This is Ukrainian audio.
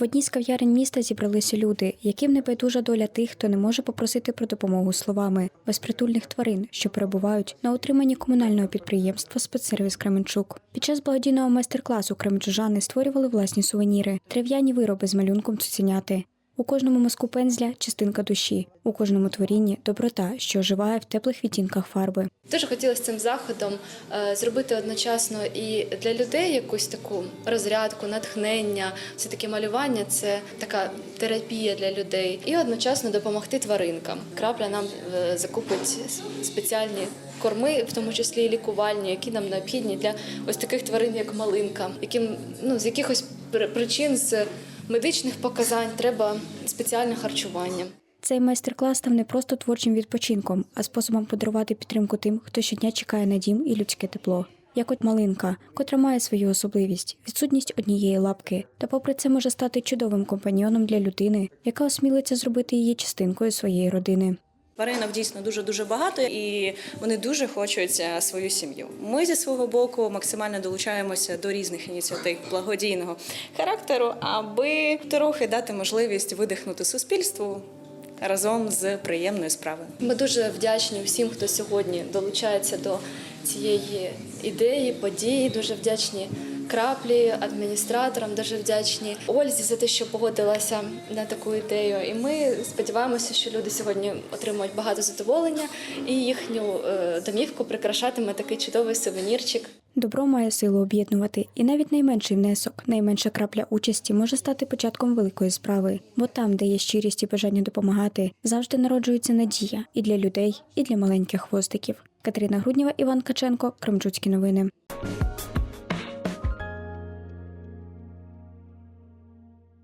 В одній з кав'ярень міста зібралися люди, яким не байдужа доля тих, хто не може попросити про допомогу словами, безпритульних тварин, що перебувають на утриманні комунального підприємства Спецсервіс Кременчук. Під час благодійного майстер-класу кременчужани створювали власні сувеніри, дерев'яні вироби з малюнком цуценяти. У кожному мазку пензля частинка душі, у кожному творінні доброта, що оживає в теплих відтінках фарби. Дуже хотілося цим заходом е, зробити одночасно і для людей якусь таку розрядку, натхнення. Все таки малювання це така терапія для людей, і одночасно допомогти тваринкам. Крапля нам е, закупить спеціальні корми, в тому числі і лікувальні, які нам необхідні для ось таких тварин, як малинка, яким ну з якихось при- причин з медичних показань треба спеціальне харчування. Цей майстер-клас став не просто творчим відпочинком, а способом подарувати підтримку тим, хто щодня чекає на дім і людське тепло. Як от малинка, котра має свою особливість, відсутність однієї лапки, та попри це може стати чудовим компаньйоном для людини, яка осмілиться зробити її частинкою своєї родини. Тваринок дійсно дуже дуже багато, і вони дуже хочуть е, свою сім'ю. Ми зі свого боку максимально долучаємося до різних ініціатив благодійного характеру, аби трохи дати можливість видихнути суспільству разом з приємною справою. Ми дуже вдячні всім, хто сьогодні долучається до цієї ідеї, події. Дуже вдячні краплі, адміністраторам, дуже вдячні Ользі за те, що погодилася на таку ідею. І ми сподіваємося, що люди сьогодні отримують багато задоволення, і їхню е, домівку прикрашатиме такий чудовий сувенірчик. Добро має силу об'єднувати, і навіть найменший внесок, найменша крапля участі може стати початком великої справи, бо там, де є щирість і бажання допомагати, завжди народжується надія і для людей, і для маленьких хвостиків. Катерина Груднєва, Іван Каченко, Кремчуцькі новини.